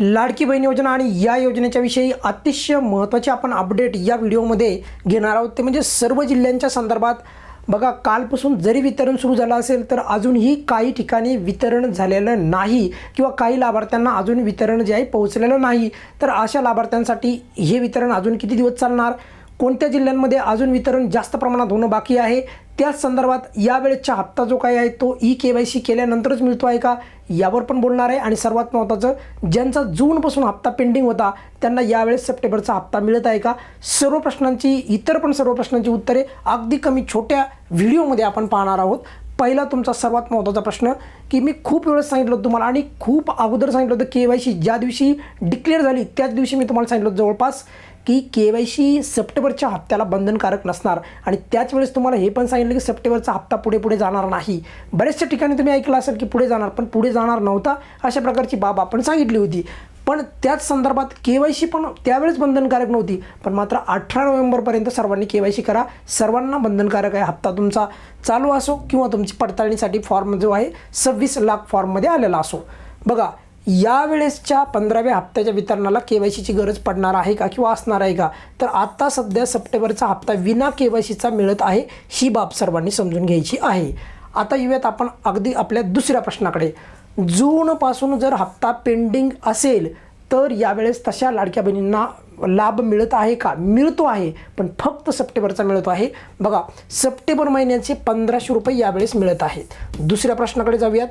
लाडकी बहीण योजना आणि या योजनेच्या विषयी अतिशय महत्त्वाचे आपण अपडेट या व्हिडिओमध्ये घेणार आहोत. ते म्हणजे सर्व जिल्ह्यांच्या संदर्भात बघा कालपासून जरी वितरण सुरू झालं असेल तर अजूनही काही ठिकाणी वितरण झालेलं नाही किंवा काही लाभार्थ्यांना अजून वितरण जे आहे पोहोचलेलं नाही. तर अशा लाभार्थ्यांसाठी हे वितरण अजून किती दिवस चालणार? कोणत्या जिल्ह्यांमध्ये अजून वितरण जास्त प्रमाणात होणं बाकी आहे? त्याच संदर्भात यावेळेसचा हप्ता जो काही आहे तो ई के वाय सी केल्यानंतरच मिळतो आहे का? यावर पण बोलणार आहे. आणि सर्वात महत्त्वाचं ज्यांचा जूनपासून हप्ता पेंडिंग होता त्यांना यावेळेस सप्टेंबरचा हप्ता मिळत आहे का? सर्व प्रश्नांची इतर पण सर्व प्रश्नांची उत्तरे अगदी कमी छोट्या व्हिडिओमध्ये आपण पाहणार आहोत. पहिला तुमचा सर्वात महत्त्वाचा प्रश्न की मी खूप वेळेस सांगितलं होतं तुम्हाला आणि खूप अगोदर सांगितलं होतं के वाय सी ज्या दिवशी डिक्लेअर झाली त्याच दिवशी मी तुम्हाला सांगितलं होतं जवळपास की के वाय सी सप्टेंबरच्या हप्त्याला बंधनकारक नसणार आणि त्याच वेळेस तुम्हाला हे पण सांगितलं की सप्टेंबरचा हप्ता पुढे पुढे जाणार नाही. बऱ्याचशा ठिकाणी तुम्ही ऐकलं असेल की पुढे जाणार पण पुढे जाणार नव्हता अशा प्रकारची बाब आपण सांगितली होती. पण त्याच संदर्भात के वाय सी पण त्यावेळेस बंधनकारक नव्हती पण मात्र अठरा नोव्हेंबरपर्यंत सर्वांनी के वाय सी करा. सर्वांना बंधनकारक आहे हप्ता तुमचा. चालू असो किंवा तुमची पडताळणीसाठी फॉर्म जो आहे सव्वीस लाख फॉर्ममध्ये आलेला असो. बघा यावेळेसच्या पंधराव्या हप्त्याच्या वितरणाला के वाय सीची गरज पडणार आहे का किंवा असणार आहे का? तर आत्ता सध्या सप्टेंबरचा हप्ता विना के वाय सीचा मिळत आहे ही बाब सर्वांनी समजून घ्यायची आहे. आता येऊयात आपण अगदी आपल्या दुसऱ्या प्रश्नाकडे. जूनपासून जर हप्ता पेंडिंग असेल तर यावेळेस तशा लाडक्या बहिणींना लाभ मिळत आहे का? मिळतो आहे पण फक्त सप्टेंबरचा मिळतो आहे. बघा सप्टेंबर महिन्याचे पंधराशे रुपये यावेळेस मिळत आहेत. दुसऱ्या प्रश्नाकडे जाऊयात.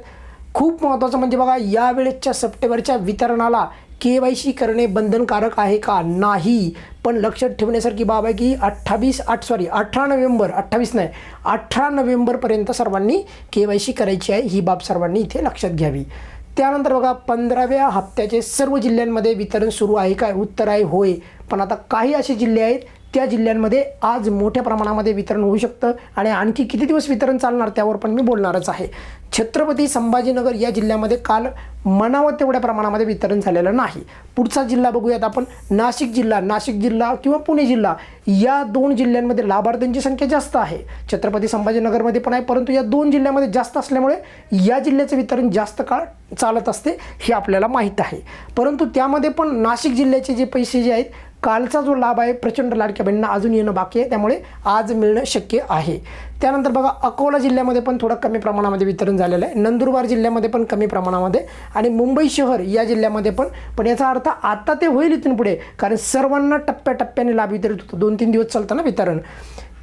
खूप महत्त्वाचं म्हणजे बघा यावेळेसच्या सप्टेंबरच्या वितरणाला के वाय सी करणे बंधनकारक आहे का? नाही. पण लक्षात ठेवण्यासारखी बाब आहे की अठ्ठावीस आठ सॉरी अठरा नोव्हेंबर अठ्ठावीस नाही अठरा नोव्हेंबरपर्यंत सर्वांनी के वाय सी करायची आहे ही बाब सर्वांनी इथे लक्षात घ्यावी. त्यानंतर बघा पंधराव्या हप्त्याचे सर्व जिल्ह्यांमध्ये वितरण सुरू आहे काय? उत्तर आहे होय. पण आता काही असे जिल्हे आहेत त्या जिल्ह्यांमध्ये आज मोठ्या प्रमाणामध्ये वितरण होऊ शकतं आणि आणखी किती दिवस वितरण चालणार त्यावर पण मी बोलणारच आहे. छत्रपती संभाजीनगर या जिल्ह्यामध्ये काल मनावं तेवढ्या प्रमाणामध्ये वितरण झालेलं नाही. पुढचा जिल्हा बघूयात आपण. नाशिक जिल्हा नाशिक जिल्हा किंवा पुणे जिल्हा या दोन जिल्ह्यांमध्ये लाभार्थ्यांची संख्या जास्त आहे. छत्रपती संभाजीनगरमध्ये पण आहे परंतु या दोन जिल्ह्यामध्ये जास्त असल्यामुळे या जिल्ह्याचं वितरण जास्त काळ चालत असते हे आपल्याला माहीत आहे. परंतु त्यामध्ये पण नाशिक जिल्ह्याचे जे पैसे जे आहेत कालचा जो लाभ आहे प्रचंड लाडक्या बहिणींना अजून येणं बाकी आहे. त्यामुळे आज मिळणं शक्य आहे. त्यानंतर बघा अकोला जिल्ह्यामध्ये पण थोडं कमी प्रमाणामध्ये वितरण झालेलं आहे. नंदुरबार जिल्ह्यामध्ये पण कमी प्रमाणामध्ये आणि मुंबई शहर या जिल्ह्यामध्ये पण. पण याचा अर्थ आता ते होईल इथून पुढे कारण सर्वांना टप्प्याटप्प्याने लाभ वितरित होतो. दोन तीन दिवस चालतं ना वितरण.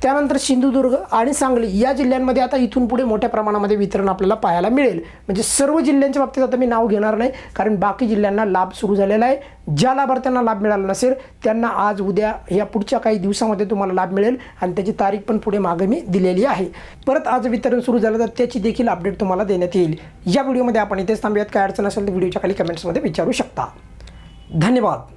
त्यानंतर सिंधुदुर्ग आणि सांगली या जिल्ह्यांमध्ये आता इथून पुढे मोठ्या प्रमाणामध्ये वितरण आपल्याला पाहायला मिळेल. म्हणजे सर्व जिल्ह्यांच्या बाबतीत आता मी नाव घेणार नाही कारण बाकी जिल्ह्यांना लाभ सुरू झालेला आहे. ज्या लाभार्थ्यांना लाभ मिळाला नसेल त्यांना आज उद्या या पुढच्या काही दिवसामध्ये तुम्हाला लाभ मिळेल आणि त्याची तारीख पण पुढे मागे मी दिलेली आहे. परत आज वितरण सुरू झालं तर त्याची देखील अपडेट तुम्हाला देण्यात येईल. या व्हिडिओमध्ये आपण इथेच थांबूयात. काय अडचण असेल तर व्हिडिओच्या खाली कमेंट्समध्ये विचारू शकता. धन्यवाद.